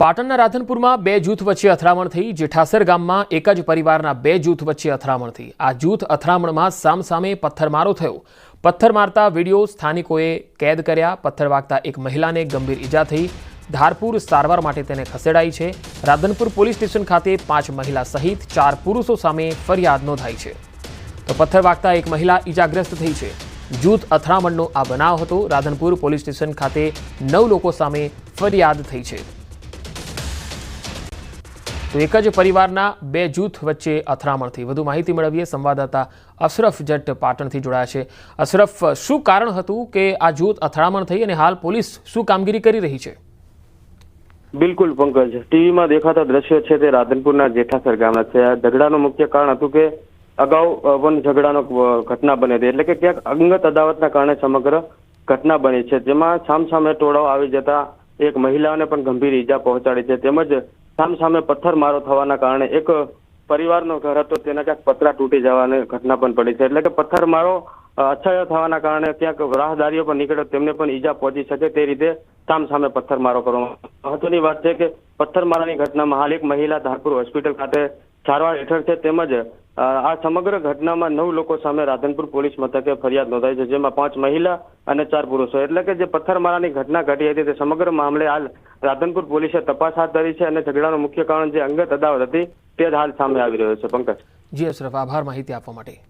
પાટણના રાધનપુરમાં બે જૂથ વચ્ચે અથડામણ થઈ. જેઠાસર ગામમાં એક જ પરિવારના બે જૂથ વચ્ચે અથડામણ થઈ. આ જૂથ અથડામણમાં સામસામે પથ્થરમારો થયો. પથ્થર મારતા વીડિયો સ્થાનિકોએ કેદ કર્યા. પથ્થર વાગતા એક મહિલાને ગંભીર ઈજા થઈ. ધારપુર સારવાર માટે તેને ખસેડાઈ છે. રાધનપુર પોલીસ સ્ટેશન ખાતે પાંચ મહિલા સહિત ચાર પુરુષો સામે ફરિયાદ નોંધાઈ છે. તો પથ્થર વાગતા એક મહિલા ઈજાગ્રસ્ત થઈ છે. જૂથ અથડામણનો આ બનાવ હતો. રાધનપુર પોલીસ સ્ટેશન ખાતે નવ લોકો સામે ફરિયાદ થઈ છે. તો એક જ પરિવારના બે જૂથ વચ્ચે અથડામણ થઈ વધુ માહિતી મેળવીએ. સંવાદદાતા અશરફ જટ પાટણથી જોડાયા છે. અશરફ, શું કારણ હતું કે આ જૂથ અથડામણ થઈ અને હાલ પોલીસ શું કામગીરી કરી રહી છે? બિલકુલ પંકજ. ટીવીમાં દેખાતા દ્રશ્યો છે તે રાધનપુરના જેઠાસર ગામના છે. આ ઝઘડાનું મુખ્ય કારણ હતું કે અગાઉ વન ઝઘડાનો ઘટના બની હતી. એટલે કે ક્યાંક અંગત અદાવતના કારણે સમગ્ર ઘટના બની છે. જેમાં સામસામે ટોળાઓ આવી જતા એક મહિલાને પણ ગંભીર ઈજા પહોંચાડી છે. તેમજ સામસામે પથ્થરમારો થવાના કારણે એક પરિવારનો ઘર હતો, તેના ક્યાંક પતરા તૂટી જવાની ઘટના પણ પડી છે. એટલે કે પથ્થરમારો અછાયો થવાના કારણે ક્યાંક રાહદારીઓ પણ નીકળે તેમને પણ ઈજા પહોંચી શકે તે રીતે સામસામે પથ્થરમારો કરવામાં મહત્વની વાત છે કે પથ્થરમારાની ઘટનામાં હાલ એક મહિલા ધારપુર હોસ્પિટલ ખાતે સારવાર હેઠળ છે. તેમજ આ સમગ્ર ઘટનામાં નવ લોકો સામે રાધનપુર પોલીસ મથકે ફરિયાદ નોંધાઈ છે, જેમાં પાંચ મહિલા અને ચાર પુરુષો. એટલે કે જે પથ્થરમારાની ઘટના ઘટી હતી તે સમગ્ર મામલે હાલ રાધનપુર પોલીસે તપાસ હાથ ધરી છે અને ઝઘડાનું મુખ્ય કારણ જે અંગત અદાવત હતી તે જ હાલ સામે આવી રહ્યો છે. પંકજ. જી, અશરફ, આભાર માહિતી આપવા માટે.